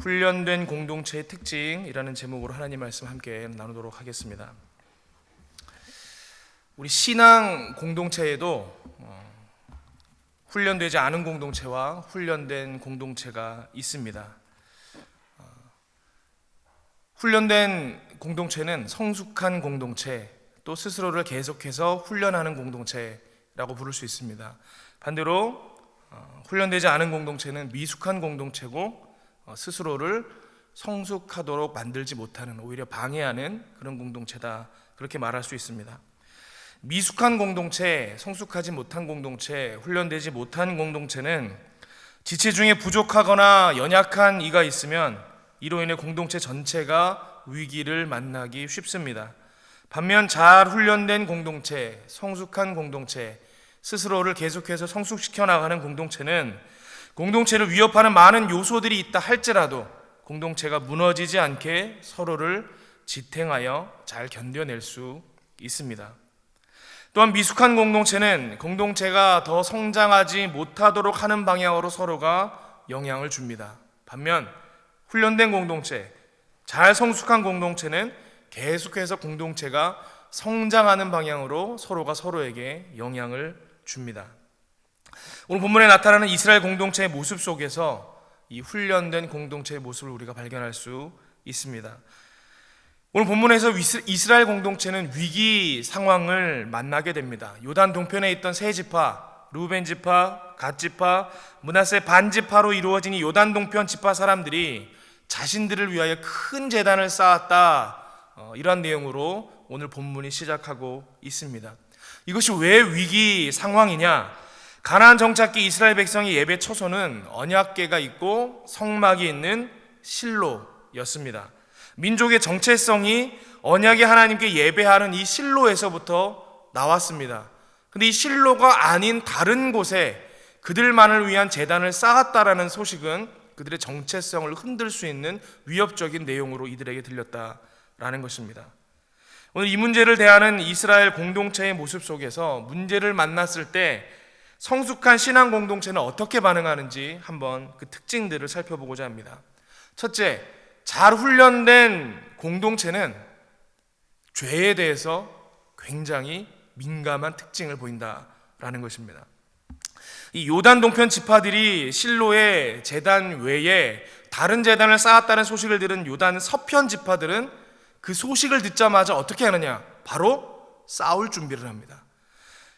훈련된 공동체의 특징이라는 제목으로 하나님 말씀 함께 나누도록 하겠습니다. 우리 신앙 공동체에도 어, 훈련되지 않은 공동체와 훈련된 공동체가 있습니다. 어, 훈련된 공동체는 성숙한 공동체, 또 스스로를 계속해서 훈련하는 공동체라고 부를 수 있습니다. 반대로 어, 훈련되지 않은 공동체는 미숙한 공동체고 어, 스스로를 성숙하도록 만들지 못하는 오히려 방해하는 그런 공동체다 그렇게 말할 수 있습니다. 미숙한 공동체, 성숙하지 못한 공동체, 훈련되지 못한 공동체는 지체 중에 부족하거나 연약한 이가 있으면 이로 인해 공동체 전체가 위기를 만나기 쉽습니다. 반면 잘 훈련된 공동체, 성숙한 공동체, 스스로를 계속해서 성숙시켜 나가는 공동체는 공동체를 위협하는 많은 요소들이 있다 할지라도 공동체가 무너지지 않게 서로를 지탱하여 잘 견뎌낼 수 있습니다. 또한 미숙한 공동체는 공동체가 더 성장하지 못하도록 하는 방향으로 서로가 영향을 줍니다. 반면 훈련된 공동체, 잘 성숙한 공동체는 계속해서 공동체가 성장하는 방향으로 서로가 서로에게 영향을 줍니다. 오늘 본문에 나타나는 이스라엘 공동체의 모습 속에서 이 훈련된 공동체의 모습을 우리가 발견할 수 있습니다. 오늘 본문에서 이스라엘 공동체는 위기 상황을 만나게 됩니다. 요단 동편에 있던 세 지파, 루벤 지파, 갓 지파, 문하세 반 지파로 이루어진 이 요단 동편 지파 사람들이 자신들을 위하여 큰 재단을 쌓았다. 어, 이런 내용으로 오늘 본문이 시작하고 있습니다. 이것이 왜 위기 상황이냐? 가나안 정착기 이스라엘 백성의 예배 처소는 언약궤가 있고 성막이 있는 실로였습니다. 민족의 정체성이 언약의 하나님께 예배하는 이 실로에서부터 나왔습니다. 근데 이 실로가 아닌 다른 곳에 그들만을 위한 재단을 쌓았다라는 소식은 그들의 정체성을 흔들 수 있는 위협적인 내용으로 이들에게 들렸다라는 것입니다. 오늘 이 문제를 대하는 이스라엘 공동체의 모습 속에서 문제를 만났을 때 성숙한 신앙 공동체는 어떻게 반응하는지 한번 그 특징들을 살펴보고자 합니다. 첫째, 잘 훈련된 공동체는 죄에 대해서 굉장히 민감한 특징을 보인다라는 것입니다. 이 요단 동편 지파들이 실로의 재단 외에 다른 재단을 쌓았다는 소식을 들은 요단 서편 지파들은 그 소식을 듣자마자 어떻게 하느냐? 바로 싸울 준비를 합니다.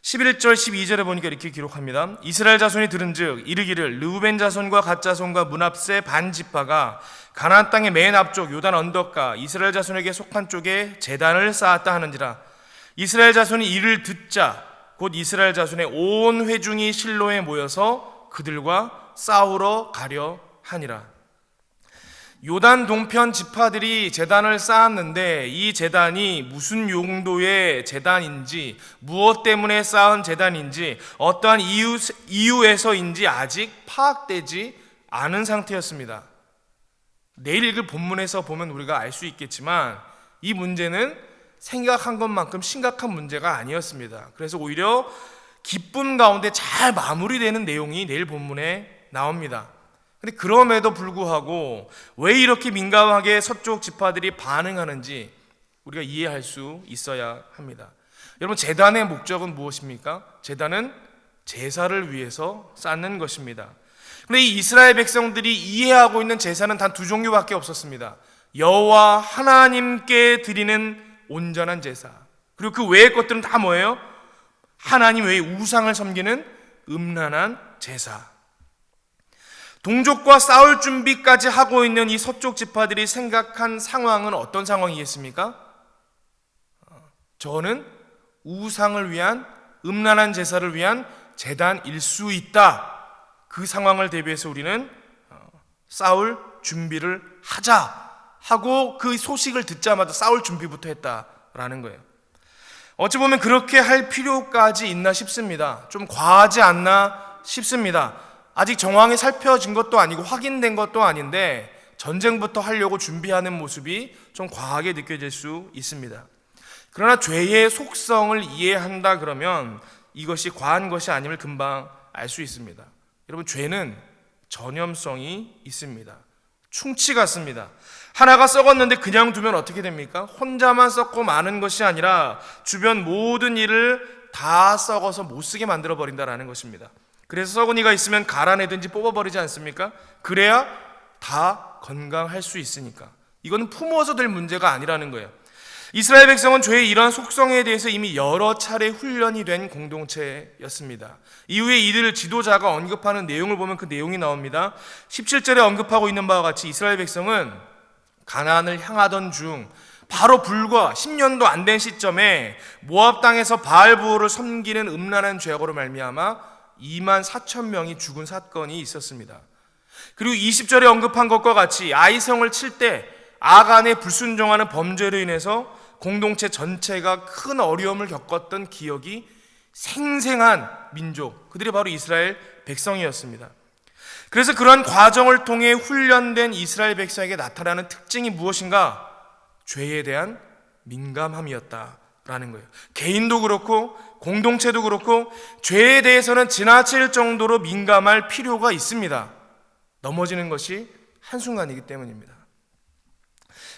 11절 12절에 보니까 이렇게 기록합니다. 이스라엘 자손이 들은즉 이르기를 르우벤 자손과 갓 자손과 문합세 반 지파가 가나안 땅의 맨 앞쪽 요단 언덕가 이스라엘 자손에게 속한 쪽에 재단을 쌓았다 하는지라 이스라엘 자손이 이를 듣자 곧 이스라엘 자손의 온 회중이 실로에 모여서 그들과 싸우러 가려 하니라. 요단 동편 지파들이 재단을 쌓았는데 이 재단이 무슨 용도의 재단인지 무엇 때문에 쌓은 재단인지 어떠한 이유, 이유에서인지 아직 파악되지 않은 상태였습니다. 내일 읽을 본문에서 보면 우리가 알 수 있겠지만 이 문제는 생각한 것만큼 심각한 문제가 아니었습니다. 그래서 오히려 기쁨 가운데 잘 마무리되는 내용이 내일 본문에 나옵니다. 근데 그럼에도 불구하고 왜 이렇게 민감하게 서쪽 지파들이 반응하는지 우리가 이해할 수 있어야 합니다. 여러분 재단의 목적은 무엇입니까? 재단은 제사를 위해서 쌓는 것입니다. 근데 이 이스라엘 백성들이 이해하고 있는 제사는 단 두 종류밖에 없었습니다. 여호와 하나님께 드리는 온전한 제사. 그리고 그 외의 것들은 다 뭐예요? 하나님 외의 우상을 섬기는 음란한 제사. 동족과 싸울 준비까지 하고 있는 이 서쪽 지파들이 생각한 상황은 어떤 상황이겠습니까? 저는 우상을 위한 음란한 제사를 위한 재단일 수 있다. 그 상황을 대비해서 우리는 어, 싸울 준비를 하자 하고 그 소식을 듣자마자 싸울 준비부터 했다라는 거예요. 어찌 보면 그렇게 할 필요까지 있나 싶습니다. 좀 과하지 않나 싶습니다. 아직 정황이 살펴진 것도 아니고 확인된 것도 아닌데 전쟁부터 하려고 준비하는 모습이 좀 과하게 느껴질 수 있습니다. 그러나 죄의 속성을 이해한다 그러면 이것이 과한 것이 아님을 금방 알 수 있습니다. 여러분 죄는 전염성이 있습니다. 충치 같습니다. 하나가 썩었는데 그냥 두면 어떻게 됩니까? 혼자만 썩고 마는 것이 아니라 주변 모든 일을 다 썩어서 못 쓰게 만들어 버린다라는 것입니다. 그래서 썩은 이가 있으면 갈아내든지 뽑아버리지 않습니까? 그래야 다 건강할 수 있으니까. 이거는 품어서 될 문제가 아니라는 거예요. 이스라엘 백성은 죄의 이러한 속성에 대해서 이미 여러 차례 훈련이 된 공동체였습니다. 이후에 이들 지도자가 언급하는 내용을 보면 그 내용이 나옵니다. 17절에 언급하고 있는 바와 같이 이스라엘 백성은 가나안을 향하던 중 바로 불과 10년도 안 된 시점에 모압 땅에서 바알 부호를 섬기는 음란한 죄악으로 말미암아 2만 4천 명이 죽은 사건이 있었습니다. 그리고 20절에 언급한 것과 같이 아이성을 칠 때 아간의 불순종하는 범죄로 인해서 공동체 전체가 큰 어려움을 겪었던 기억이 생생한 민족, 그들이 바로 이스라엘 백성이었습니다. 그래서 그런 과정을 통해 훈련된 이스라엘 백성에게 나타나는 특징이 무엇인가? 죄에 대한 민감함이었다 라는 거예요. 개인도 그렇고 공동체도 그렇고 죄에 대해서는 지나칠 정도로 민감할 필요가 있습니다. 넘어지는 것이 한순간이기 때문입니다.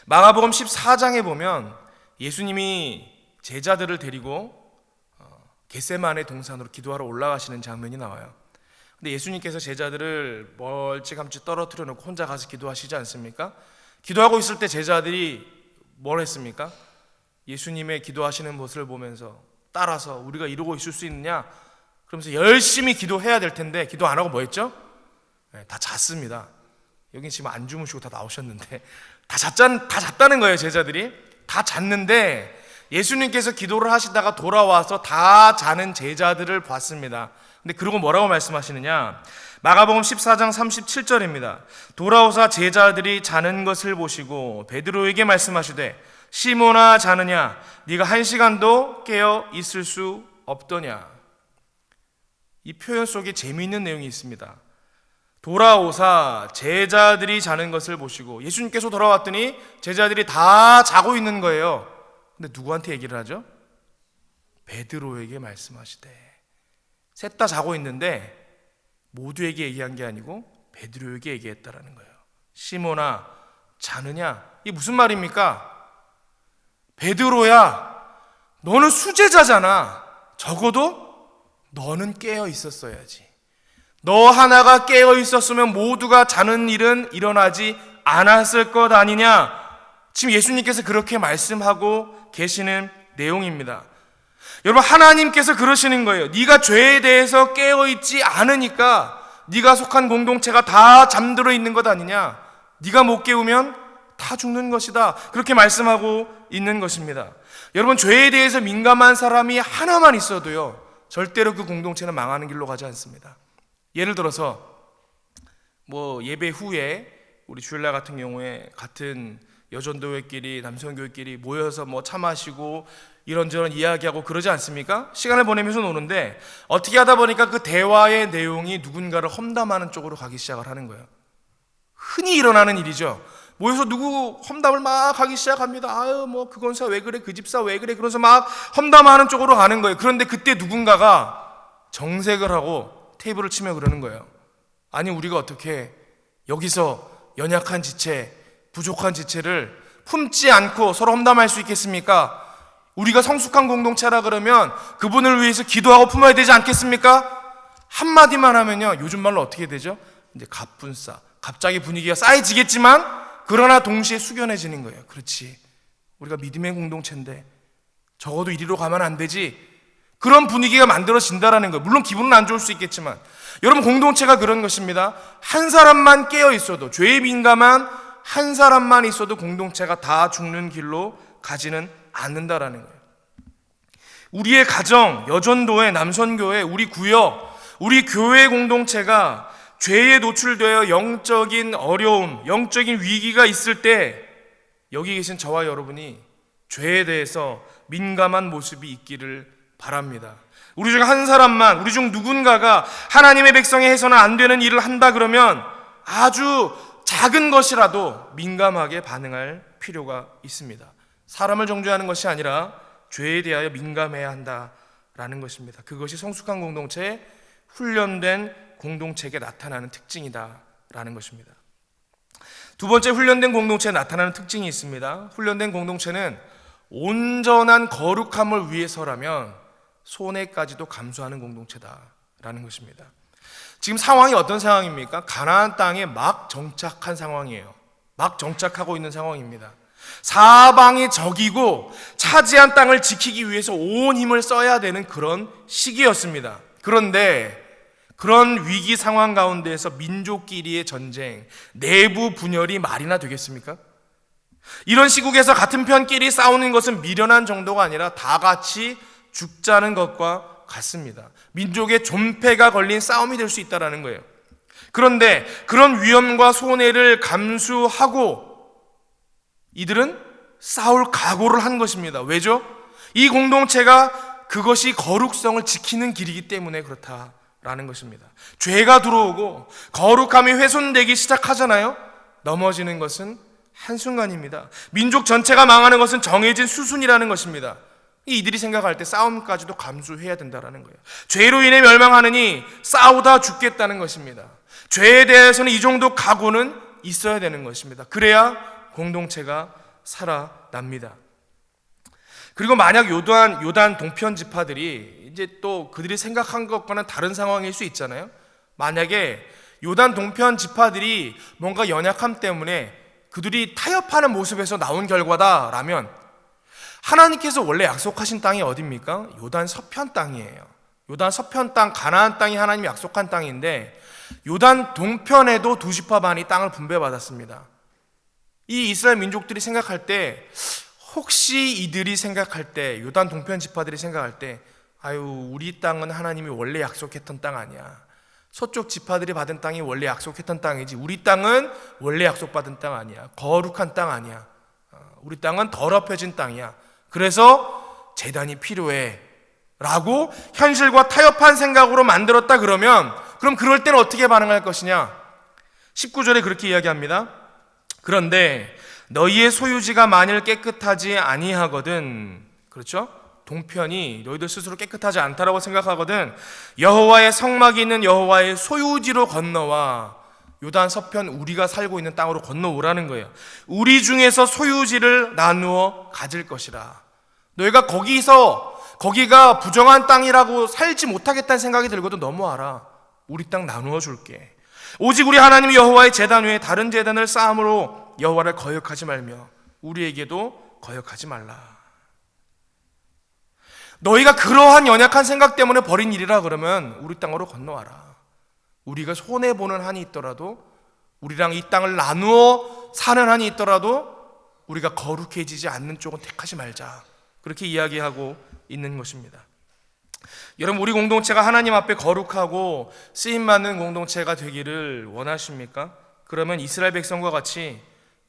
마가복음 14장에 보면 예수님이 제자들을 데리고 어, 겟세만의 동산으로 기도하러 올라가시는 장면이 나와요. 근데 예수님께서 제자들을 멀찌감치 떨어뜨려 놓고 혼자 가서 기도하시지 않습니까? 기도하고 있을 때 제자들이 뭘 했습니까? 예수님의 기도하시는 모습을 보면서 따라서 우리가 이루고 있을 수 있느냐? 그러면서 열심히 기도해야 될 텐데 기도 안 하고 뭐 했죠? 네, 다 잤습니다. 여기 지금 안 주무시고 다 나오셨는데 다 잤다, 다 잤다는 거예요 제자들이 다 잤는데 예수님께서 기도를 하시다가 돌아와서 다 자는 제자들을 봤습니다. 근데 그러고 뭐라고 말씀하시느냐? 마가복음 14장 37절입니다. 돌아오사 제자들이 자는 것을 보시고 베드로에게 말씀하시되 시모나 자느냐 네가 한 시간도 깨어 있을 수 없더냐. 이 표현 속에 재미있는 내용이 있습니다. 돌아오사 제자들이 자는 것을 보시고 예수님께서 돌아왔더니 제자들이 다 자고 있는 거예요. 근데 누구한테 얘기를 하죠? 베드로에게 말씀하시되 셋 다 자고 있는데 모두에게 얘기한 게 아니고 베드로에게 얘기했다라는 거예요. 시모나 자느냐? 이게 무슨 말입니까? 베드로야, 너는 수제자잖아. 적어도 너는 깨어 있었어야지. 너 하나가 깨어 있었으면 모두가 자는 일은 일어나지 않았을 것 아니냐? 지금 예수님께서 그렇게 말씀하고 계시는 내용입니다. 여러분 하나님께서 그러시는 거예요. 네가 죄에 대해서 깨어 있지 않으니까 네가 속한 공동체가 다 잠들어 있는 것 아니냐? 네가 못 깨우면 다 죽는 것이다. 그렇게 말씀하고 있는 것입니다. 여러분 죄에 대해서 민감한 사람이 하나만 있어도요. 절대로 그 공동체는 망하는 길로 가지 않습니다. 예를 들어서 뭐 예배 후에 우리 주일날 같은 경우에 같은 여전도회끼리 남성교회끼리 모여서 뭐 차 마시고 이런저런 이야기하고 그러지 않습니까? 시간을 보내면서 노는데 어떻게 하다 보니까 그 대화의 내용이 누군가를 험담하는 쪽으로 가기 시작을 하는 거예요. 흔히 일어나는 일이죠. 모여서 누구 험담을 막 하기 시작합니다. 아유 뭐 그 건 사 왜 그래 그 집사 왜 그래 그러면서 막 험담하는 쪽으로 가는 거예요. 그런데 그때 누군가가 정색을 하고 테이블을 치며 그러는 거예요. 아니 우리가 어떻게 여기서 연약한 지체, 부족한 지체를 품지 않고 서로 험담할 수 있겠습니까? 우리가 성숙한 공동체라 그러면 그분을 위해서 기도하고 품어야 되지 않겠습니까? 한마디만 하면요. 요즘 말로 어떻게 되죠? 이제 갑분싸. 갑자기 분위기가 쌓여지겠지만 그러나 동시에 숙연해지는 거예요. 그렇지. 우리가 믿음의 공동체인데 적어도 이리로 가면 안 되지. 그런 분위기가 만들어진다라는 거예요. 물론 기분은 안 좋을 수 있겠지만 여러분 공동체가 그런 것입니다. 한 사람만 깨어 있어도 죄에 민감한 한 사람만 있어도 공동체가 다 죽는 길로 가지는 않는다라는 거예요. 우리의 가정, 여전도회, 남선교회, 우리 구역, 우리 교회 공동체가 죄에 노출되어 영적인 어려움, 영적인 위기가 있을 때 여기 계신 저와 여러분이 죄에 대해서 민감한 모습이 있기를 바랍니다. 우리 중 한 사람만, 우리 중 누군가가 하나님의 백성에 해서는 안 되는 일을 한다 그러면 아주 작은 것이라도 민감하게 반응할 필요가 있습니다. 사람을 정죄하는 것이 아니라 죄에 대하여 민감해야 한다라는 것입니다. 그것이 성숙한 공동체의 훈련된 공동체에게 나타나는 특징이다라는 것입니다. 두 번째 훈련된 공동체에 나타나는 특징이 있습니다. 훈련된 공동체는 온전한 거룩함을 위해서라면 손해까지도 감수하는 공동체다라는 것입니다. 지금 상황이 어떤 상황입니까? 가나안 땅에 막 정착한 상황이에요. 막 정착하고 있는 상황입니다. 사방이 적이고 차지한 땅을 지키기 위해서 온 힘을 써야 되는 그런 시기였습니다. 그런데 그런 위기 상황 가운데에서 민족끼리의 전쟁, 내부 분열이 말이나 되겠습니까? 이런 시국에서 같은 편끼리 싸우는 것은 미련한 정도가 아니라 다 같이 죽자는 것과 같습니다. 민족의 존폐가 걸린 싸움이 될 수 있다라는 거예요. 그런데 그런 위험과 손해를 감수하고 이들은 싸울 각오를 한 것입니다. 왜죠? 이 공동체가 그것이 거룩성을 지키는 길이기 때문에 그렇다 라는 것입니다. 죄가 들어오고 거룩함이 훼손되기 시작하잖아요. 넘어지는 것은 한순간입니다. 민족 전체가 망하는 것은 정해진 수순이라는 것입니다. 이들이 생각할 때 싸움까지도 감수해야 된다라는 거예요. 죄로 인해 멸망하느니 싸우다 죽겠다는 것입니다. 죄에 대해서는 이 정도 각오는 있어야 되는 것입니다. 그래야 공동체가 살아납니다. 그리고 만약 요단 요단 동편 지파들이 이제 또 그들이 생각한 것과는 다른 상황일 수 있잖아요. 만약에 요단 동편 지파들이 뭔가 연약함 때문에 그들이 타협하는 모습에서 나온 결과다라면 하나님께서 원래 약속하신 땅이 어디입니까? 요단 서편 땅이에요. 요단 서편 땅 가나안 땅이 하나님이 약속한 땅인데 요단 동편에도 두 지파 반이 땅을 분배받았습니다. 이 이스라엘 민족들이 생각할 때 혹시 이들이 생각할 때 요단 동편 지파들이 생각할 때 아유 우리 땅은 하나님이 원래 약속했던 땅 아니야. 서쪽 지파들이 받은 땅이 원래 약속했던 땅이지 우리 땅은 원래 약속받은 땅 아니야. 거룩한 땅 아니야. 어, 우리 땅은 더럽혀진 땅이야. 그래서 재단이 필요해. 라고 현실과 타협한 생각으로 만들었다 그러면 그럼 그럴 때는 어떻게 반응할 것이냐? 19절에 그렇게 이야기합니다. 그런데 너희의 소유지가 만일 깨끗하지 아니하거든 그렇죠? 동편이 너희들 스스로 깨끗하지 않다라고 생각하거든 여호와의 성막이 있는 여호와의 소유지로 건너와 요단 서편 우리가 살고 있는 땅으로 건너오라는 거예요. 우리 중에서 소유지를 나누어 가질 것이라. 너희가 거기서 거기가 부정한 땅이라고 살지 못하겠다는 생각이 들거든 넘어와라. 우리 땅 나누어 줄게. 오직 우리 하나님 여호와의 제단 외에 다른 제단을 쌓음으로 여호와를 거역하지 말며 우리에게도 거역하지 말라. 너희가 그러한 연약한 생각 때문에 벌인 일이라 그러면 우리 땅으로 건너와라. 우리가 손해 보는 한이 있더라도 우리랑 이 땅을 나누어 사는 한이 있더라도 우리가 거룩해지지 않는 쪽은 택하지 말자. 그렇게 이야기하고 있는 것입니다. 여러분 우리 공동체가 하나님 앞에 거룩하고 쓰임 받는 공동체가 되기를 원하십니까? 그러면 이스라엘 백성과 같이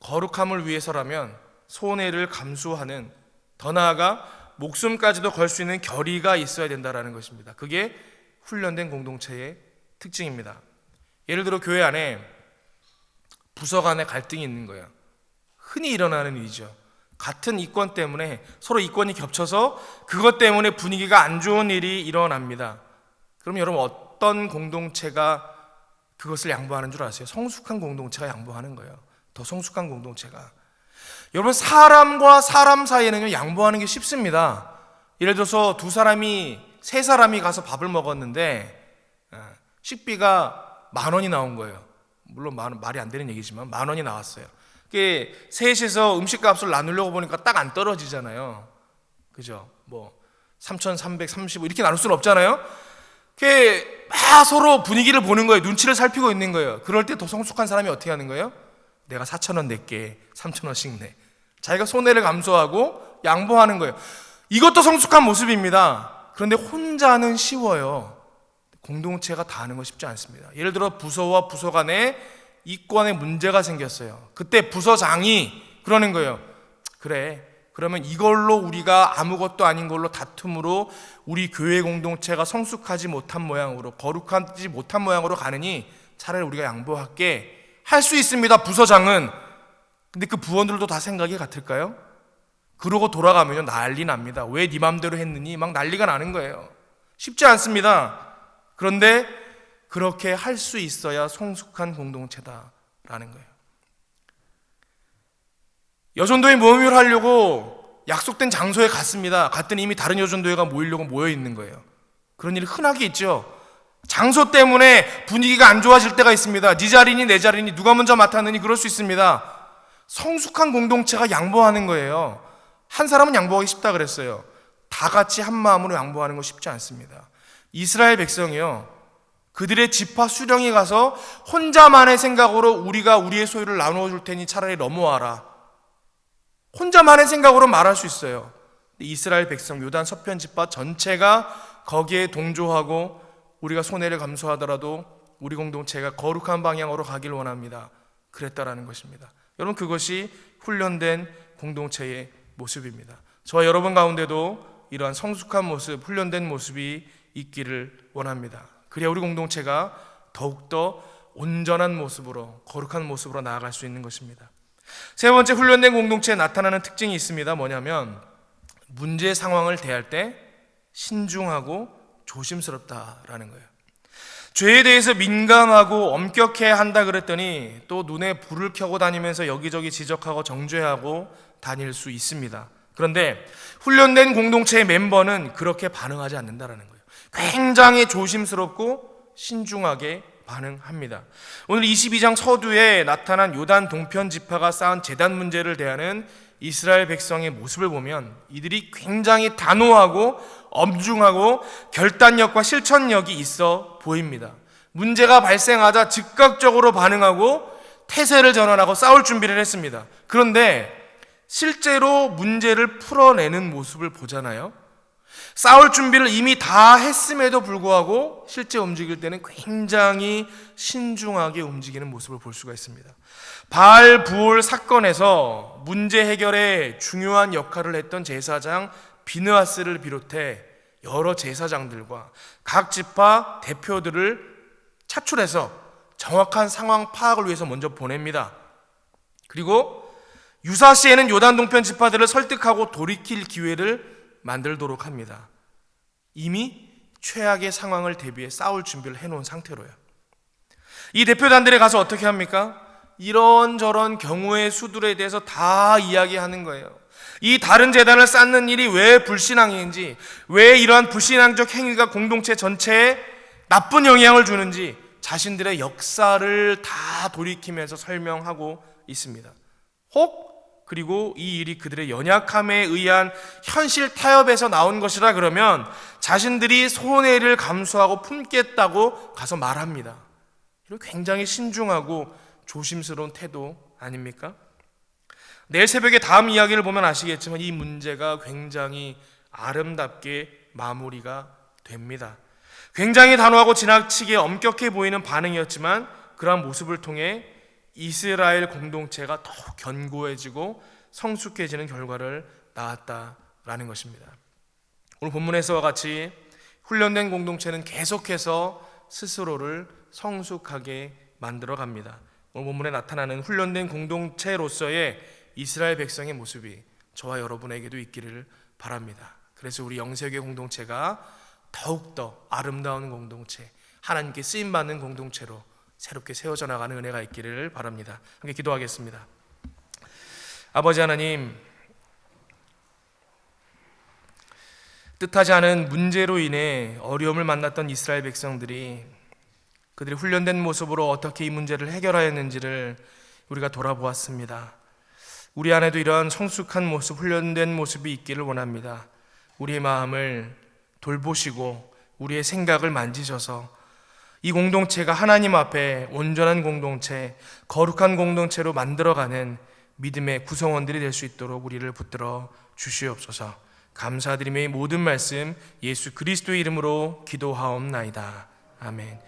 거룩함을 위해서라면 손해를 감수하는 더 나아가 목숨까지도 걸 수 있는 결의가 있어야 된다라는 것입니다. 그게 훈련된 공동체의 특징입니다. 예를 들어 교회 안에 부서 간에 갈등이 있는 거예요. 흔히 일어나는 일이죠. 같은 이권 때문에 서로 이권이 겹쳐서 그것 때문에 분위기가 안 좋은 일이 일어납니다. 그럼 여러분 어떤 공동체가 그것을 양보하는 줄 아세요? 성숙한 공동체가 양보하는 거예요. 더 성숙한 공동체가. 여러분 사람과 사람 사이에는 양보하는 게 쉽습니다. 예를 들어서 두 사람이 세 사람이 가서 밥을 먹었는데 예, 식비가 만 원이 나온 거예요. 물론 말이 안 되는 얘기지만 만 원이 나왔어요. 그 셋이서 음식값을 나누려고 보니까 딱 안 떨어지잖아요. 그죠? 뭐 3,335 이렇게 나눌 수는 없잖아요. 그막 서로 분위기를 보는 거예요. 눈치를 살피고 있는 거예요. 그럴 때 더 성숙한 사람이 어떻게 하는 거예요? 내가 4,000원 낼게. 3,000원씩 내. 자기가 손해를 감수하고 양보하는 거예요. 이것도 성숙한 모습입니다. 그런데 혼자는 쉬워요. 공동체가 다 하는 건 쉽지 않습니다. 예를 들어 부서와 부서 간에 이권에 문제가 생겼어요. 그때 부서장이 그러는 거예요. 그래. 그러면 이걸로 우리가 아무것도 아닌 걸로 다툼으로 우리 교회 공동체가 성숙하지 못한 모양으로 거룩하지 못한 모양으로 가느니 차라리 우리가 양보할게 할 수 있습니다. 부서장은. 근데 그 부원들도 다 생각이 같을까요? 그러고 돌아가면 난리 납니다. 왜 네 맘대로 했느니 막 난리가 나는 거예요. 쉽지 않습니다. 그런데 그렇게 할 수 있어야 성숙한 공동체다라는 거예요. 여전도회 모임을 하려고 약속된 장소에 갔습니다. 갔더니 이미 다른 여전도회가 모이려고 모여 있는 거예요. 그런 일이 흔하게 있죠. 장소 때문에 분위기가 안 좋아질 때가 있습니다. 네 자리니 내 자리니 누가 먼저 맡았느니 그럴 수 있습니다. 성숙한 공동체가 양보하는 거예요. 한 사람은 양보하기 쉽다 그랬어요. 다 같이 한 마음으로 양보하는 거 쉽지 않습니다. 이스라엘 백성이요. 그들의 지파 수령이 가서 혼자만의 생각으로 우리가 우리의 소유를 나누어 줄 테니 차라리 넘어와라. 혼자만의 생각으로 말할 수 있어요. 이스라엘 백성 요단 서편 지파 전체가 거기에 동조하고 우리가 손해를 감수하더라도 우리 공동체가 거룩한 방향으로 가길 원합니다. 그랬다라는 것입니다. 여러분 그것이 훈련된 공동체의 모습입니다. 저와 여러분 가운데도 이러한 성숙한 모습, 훈련된 모습이 있기를 원합니다. 그래야 우리 공동체가 더욱더 온전한 모습으로 거룩한 모습으로 나아갈 수 있는 것입니다. 세 번째 훈련된 공동체에 나타나는 특징이 있습니다. 뭐냐면 문제 상황을 대할 때 신중하고 조심스럽다라는 거예요. 죄에 대해서 민감하고 엄격해야 한다 그랬더니 또 눈에 불을 켜고 다니면서 여기저기 지적하고 정죄하고 다닐 수 있습니다. 그런데 훈련된 공동체의 멤버는 그렇게 반응하지 않는다라는 거예요. 굉장히 조심스럽고 신중하게 반응합니다. 오늘 22장 서두에 나타난 요단 동편 지파가 쌓은 재단 문제를 대하는 이스라엘 백성의 모습을 보면 이들이 굉장히 단호하고 엄중하고 결단력과 실천력이 있어 보입니다. 문제가 발생하자 즉각적으로 반응하고 태세를 전환하고 싸울 준비를 했습니다. 그런데 실제로 문제를 풀어내는 모습을 보잖아요. 싸울 준비를 이미 다 했음에도 불구하고 실제 움직일 때는 굉장히 신중하게 움직이는 모습을 볼 수가 있습니다. 바알 부올 사건에서 문제 해결에 중요한 역할을 했던 제사장 비느하스를 비롯해 여러 제사장들과 각 지파 대표들을 차출해서 정확한 상황 파악을 위해서 먼저 보냅니다. 그리고 유사시에는 요단 동편 지파들을 설득하고 돌이킬 기회를 만들도록 합니다. 이미 최악의 상황을 대비해 싸울 준비를 해놓은 상태로요. 이 대표단들에 가서 어떻게 합니까? 이런저런 경우의 수들에 대해서 다 이야기하는 거예요. 이 다른 재단을 쌓는 일이 왜 불신앙인지, 왜 이러한 불신앙적 행위가 공동체 전체에 나쁜 영향을 주는지 자신들의 역사를 다 돌이키면서 설명하고 있습니다. 혹 그리고 이 일이 그들의 연약함에 의한 현실 타협에서 나온 것이라 그러면 자신들이 손해를 감수하고 품겠다고 가서 말합니다. 굉장히 신중하고 조심스러운 태도 아닙니까? 내일 새벽에 다음 이야기를 보면 아시겠지만 이 문제가 굉장히 아름답게 마무리가 됩니다. 굉장히 단호하고 지나치게 엄격해 보이는 반응이었지만 그러한 모습을 통해 이스라엘 공동체가 더욱 견고해지고 성숙해지는 결과를 낳았다라는 것입니다. 오늘 본문에서와 같이 훈련된 공동체는 계속해서 스스로를 성숙하게 만들어 갑니다. 오늘 본문에 나타나는 훈련된 공동체로서의 이스라엘 백성의 모습이 저와 여러분에게도 있기를 바랍니다. 그래서 우리 영세계 공동체가 더욱더 아름다운 공동체, 하나님께 쓰임 받는 공동체로 새롭게 세워져 나가는 은혜가 있기를 바랍니다. 함께 기도하겠습니다. 아버지 하나님, 뜻하지 않은 문제로 인해 어려움을 만났던 이스라엘 백성들이 그들이 훈련된 모습으로 어떻게 이 문제를 해결하였는지를 우리가 돌아보았습니다. 우리 안에도 이러한 성숙한 모습, 훈련된 모습이 있기를 원합니다. 우리의 마음을 돌보시고 우리의 생각을 만지셔서 이 공동체가 하나님 앞에 온전한 공동체, 거룩한 공동체로 만들어가는 믿음의 구성원들이 될 수 있도록 우리를 붙들어 주시옵소서. 감사드리며 이 모든 말씀 예수 그리스도의 이름으로 기도하옵나이다. 아멘.